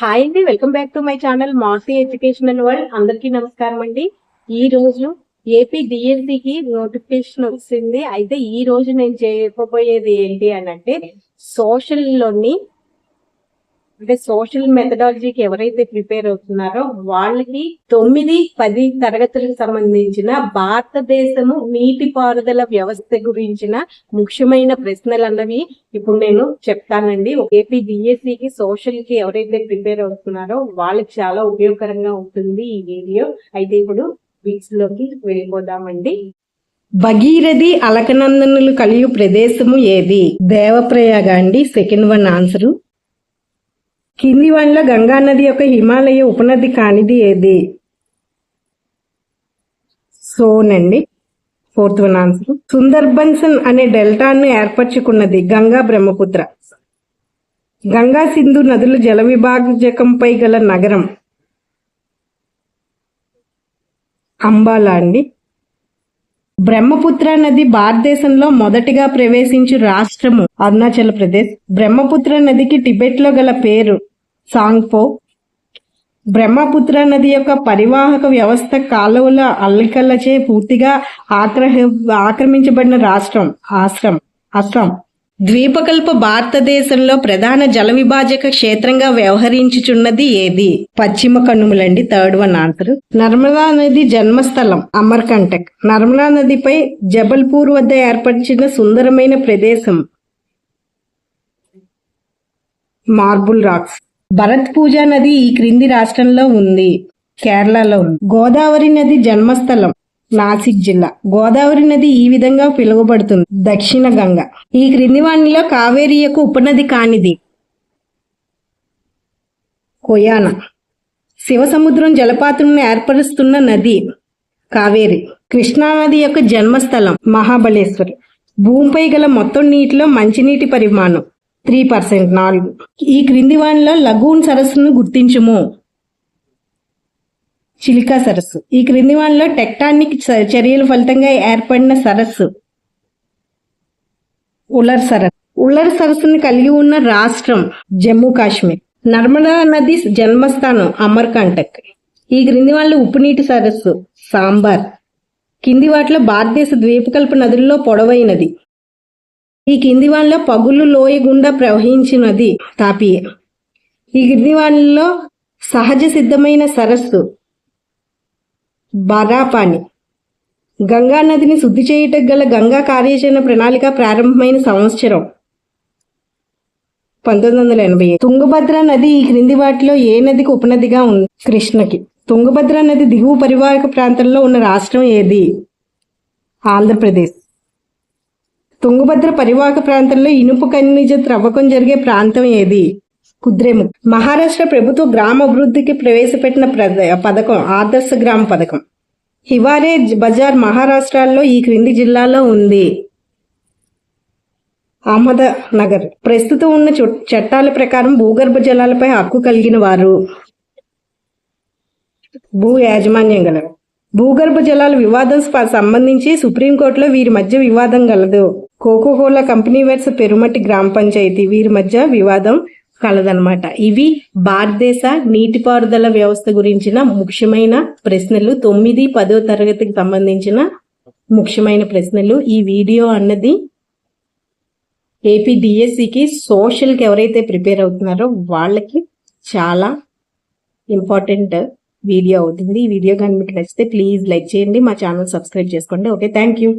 Hi అండి welcome back to my channel Masih educational world అందరికీ నమస్కారం అండి. ఈ రోజు ఏపీ డిఎస్సికి నోటిఫికేషన్ వచ్చింది. అయితే ఈ రోజు నేను చెప్పబోయేది ఏంటి అని అంటే సోషల్లోని అంటే సోషల్ మెథడాలజీకి ఎవరైతే ప్రిపేర్ అవుతున్నారో వాళ్ళకి తొమ్మిది పది తరగతులకు సంబంధించిన భారతదేశము నీటిపారుదల వ్యవస్థ గురించిన ముఖ్యమైన ప్రశ్నలు అన్నవి ఇప్పుడు నేను చెప్తానండి. ఏపీ డిఎస్సికి సోషల్కి ఎవరైతే ప్రిపేర్ అవుతున్నారో వాళ్ళకి చాలా ఉపయోగకరంగా ఉంటుంది ఈ వీడియో. అయితే ఇప్పుడు బీచ్లోకి వెళ్ళిపోదామండి. భగీరథి అలకనందనులు కలియు ప్రదేశము ఏది? దేవప్రయాగ అండి. Second one answer. కింది వన్లో గంగా నది యొక్క హిమాలయ ఉపనది కానిది ఏది? సోన్ అండి ఫోర్త్ వన్ ఆన్సర్. సుందర్బన్సన్ అనే డెల్టాను ఏర్పరచుకున్నది గంగా బ్రహ్మపుత్ర. గంగా సింధు నదుల జల విభాజకంపై గల నగరం. అంబాలా అండి. బ్రహ్మపుత్ర నది భారతదేశంలో మొదటిగా ప్రవేశించు రాష్ట్రము అరుణాచల్ ప్రదేశ్. బ్రహ్మపుత్ర నదికి టిబెట్లో గల పేరు సాంగ్పో బ్రహ్మపుత్ర నది యొక్క పరివాహక వ్యవస్థ కాలువల అల్లికలచే పూర్తిగా ఆక్రహ ఆక్రమించబడిన రాష్ట్రం ఆశ్రం అస్సాం ద్వీపకల్ప భారతదేశంలో ప్రధాన జల విభాజక క్షేత్రంగా వ్యవహరించుచున్నది ఏది? పశ్చిమ కనుమలండి థర్డ్ వన్ ఆన్సర్. నర్మదా నది జన్మస్థలం అమర్కంటక్. నర్మదా నదిపై జబల్పూర్ వద్ద ఏర్పరిచిన సుందరమైన ప్రదేశం మార్బుల్ రాక్స్. భరత్ పూజ నది ఈ క్రింది రాష్ట్రంలో ఉంది. కేరళలో గోదావరి నది జన్మస్థలం నాసిక్ జిల్లా. గోదావరి నది ఈ విధంగా పిలువబడుతుంది. దక్షిణ గంగ. ఈ క్రింది వాణిలో కావేరి యొక్క ఉపనది కానిది కొయాన శివసముద్రం జలపాతం ఏర్పరుస్తున్న నది కావేరి. కృష్ణానది యొక్క జన్మస్థలం మహాబలేశ్వర్. భూమిపై గల మొత్తం నీటిలో మంచినీటి పరిమాణం త్రీ పర్సెంట్ నాలుగు. ఈ క్రింది వానిలో లగూన్ సరస్సును గుర్తించుము. చిలికా సరస్సు. ఈ క్రింది వానిలో టెక్టానిక్ చర్యల ఫలితంగా ఏర్పడిన సరస్సు. ఉలర్ సరస్సు. ఉలర్ సరస్సును కలిగి ఉన్న రాష్ట్రం జమ్మూ కాశ్మీర్. నర్మదా నది జన్మస్థానం అమర్కంటక్. ఈ క్రింది వాళ్ళు ఉప్పునీటి సరస్సు సాంబార్. కింది వాటిలో భారతదేశ ద్వీపకల్ప నదుల్లో పొడవైనది. ఈ కింది వాళ్ళ పగులు లోయ గుండా ప్రవహించినది తాపియే. ఈ కింది వాళ్ళలో సహజ సిద్ధమైన సరస్సు బరాపాని గంగా నదిని శుద్ధి చేయుటకు గల గంగా కార్యాచరణ ప్రణాళిక ప్రారంభమైన సంవత్సరం పంతొమ్మిది వందల ఎనభై తుంగభద్ర నది ఈ క్రింది వాటిలో ఏ నదికి ఉపనదిగా ఉంది? కృష్ణకి. తుంగభద్ర నది దిగువ పరివాహక ప్రాంతంలో ఉన్న రాష్ట్రం ఏది? ఆంధ్రప్రదేశ్. తుంగభద్ర పరివాహక ప్రాంతంలో ఇనుపు ఖనిజ త్రవ్వకం జరిగే ప్రాంతం ఏది? కుద్రేము. మహారాష్ట్ర ప్రభుత్వ గ్రామ అభివృద్ధికి ప్రవేశపెట్టిన పథకం ఆదర్శ గ్రామ పథకం. హివారే బజార్ మహారాష్ట్రలో ఈ క్రింది జిల్లాలో ఉంది. అహ్మద్నగర్. ప్రస్తుతం ఉన్న చట్టాల ప్రకారం భూగర్భ జలాలపై హక్కు కలిగిన వారు. భూ యాజమాన్యం గలరు. భూగర్భ జలాల వివాదం సంబంధించి సుప్రీంకోర్టులో వీరి మధ్య వివాదం గలదు. కోకోకోలా కంపెనీ వర్స్ పెరుమటి గ్రామ పంచాయతీ వీరి మధ్య వివాదం కలదనమాట ఇవి భారతదేశ నీటిపారుదల వ్యవస్థ గురించిన ముఖ్యమైన ప్రశ్నలు. తొమ్మిది పదో తరగతికి సంబంధించిన ముఖ్యమైన ప్రశ్నలు. ఈ వీడియో అన్నది ఏపీ డిఎస్సికి సోషల్కి ఎవరైతే ప్రిపేర్ అవుతున్నారో వాళ్ళకి చాలా ఇంపార్టెంట్ వీడియో అవుతుంది. ఈ వీడియో కానీ మీకు నచ్చితే ప్లీజ్ లైక్ చేయండి మా ఛానల్ సబ్స్క్రైబ్ చేసుకోండి. Okay thank you.